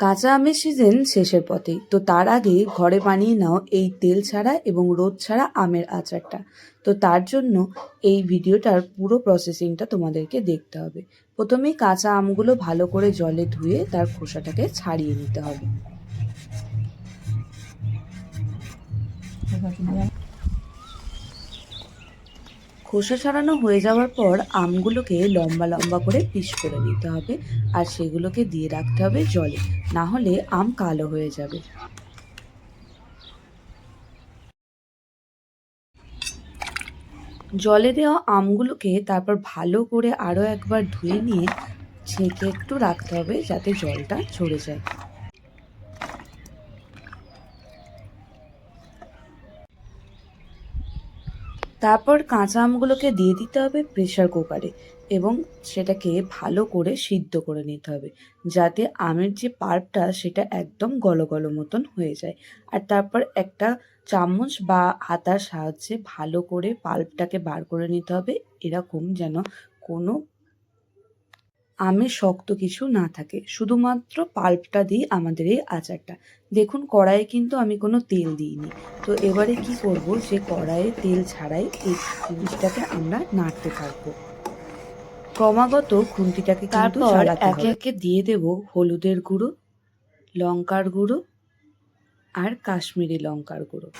কাঁচা আমের সিজন শেষের পথেই। তো তার আগে ঘরে বানিয়ে নাও এই তেল ছাড়া এবং রোদ ছাড়া আমের আচারটা। তো তার জন্য এই ভিডিওটার পুরো প্রসেসিংটা তোমাদেরকে দেখতে হবে। প্রথমেই কাঁচা আমগুলো ভালো করে জলে ধুয়ে তার খোসাটাকে ছাড়িয়ে নিতে হবে। খোসা ছাড়ানো হয়ে যাওয়ার পর আমগুলোকে লম্বা লম্বা করে পিস করে নিতে হবে আর সেগুলোকে দিয়ে রাখতে হবে জলে। না হলে আম কালো হয়ে যাবে। জলে দেওয়া আমগুলোকে তারপর ভালো করে আরও একবার ধুয়ে নিয়ে ছেঁকে একটু রাখতে হবে যাতে জলটা ঝরে যায়। তারপর কাঁচা আমগুলোকে দিয়ে দিতে হবে প্রেশার কুকারে এবং সেটাকে ভালো করে সিদ্ধ করে নিতে হবে যাতে আমের যে পার্পটা সেটা একদম গলগল গলো মতন হয়ে যায়। আর তারপর একটা চামচ বা হাতার সাহায্যে ভালো করে পাল্পটাকে বার করে নিতে হবে। এরকম যেন কোনো আমের শক্ত কিছু না থাকে। শুধুমাত্র পাল্পটা দিই আমাদের এই আচারটা। দেখুন কড়াইয়ে কিন্তু আমি কোনো তেল দিইনি। তো এবারে কি করব যে কড়াইয়ে তেল ছাড়াই এই জিনিসটাকে আমরা নাড়তে থাকব। ক্রমাগত খুন্তিটাকে কিন্তু তারপর একে একে দিয়ে দেব হলুদের গুঁড়ো লঙ্কার গুঁড়ো আর কাশ্মীরি লঙ্কার গুঁড়ো।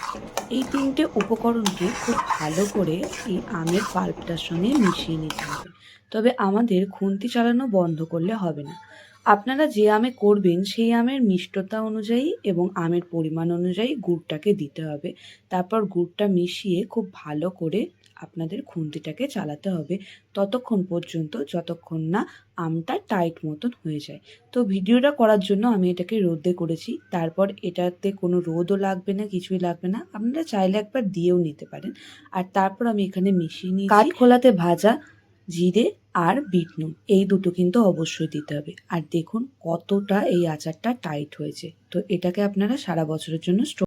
এই তিনটে উপকরণকে খুব ভালো করে এই আমের পাল্পটার সঙ্গে মিশিয়ে নিতে হবে। তবে আমাদের খুন্তি চালানো বন্ধ করলে হবে না। আপনারা যে আমে করবেন, সেই আমের মিষ্টতা অনুযায়ী এবং আমের পরিমাণ অনুযায়ী গুড়টাকে দিতে হবে। তারপর গুড়টা মিশিয়ে খুব ভালো করে আপনাদের খুন্তিটাকে চালাতে হবে। ততক্ষণ পর্যন্ত, যতক্ষণ না আমটা টাইট মতন হয়ে যায়। তো ভিডিওটা করার জন্য আমি এটাকে রোদে করেছি। তারপর এটাতে কোনো রোদও লাগবে না, কিছুই লাগবে না। আপনারা চাইলে একবার দিয়েও নিতে পারেন। আর তারপর আমি এখানে মিশিয়ে নিই কাঠখোলাতে ভাজা জিরে আর বিট নুন। এই দুটো কিন্তু অবশ্যই দিতে হবে। আর দেখুন কতটা এই আচারটা টাইট হয়েছে। তো এটাকে আপনারা সারা বছরের জন্য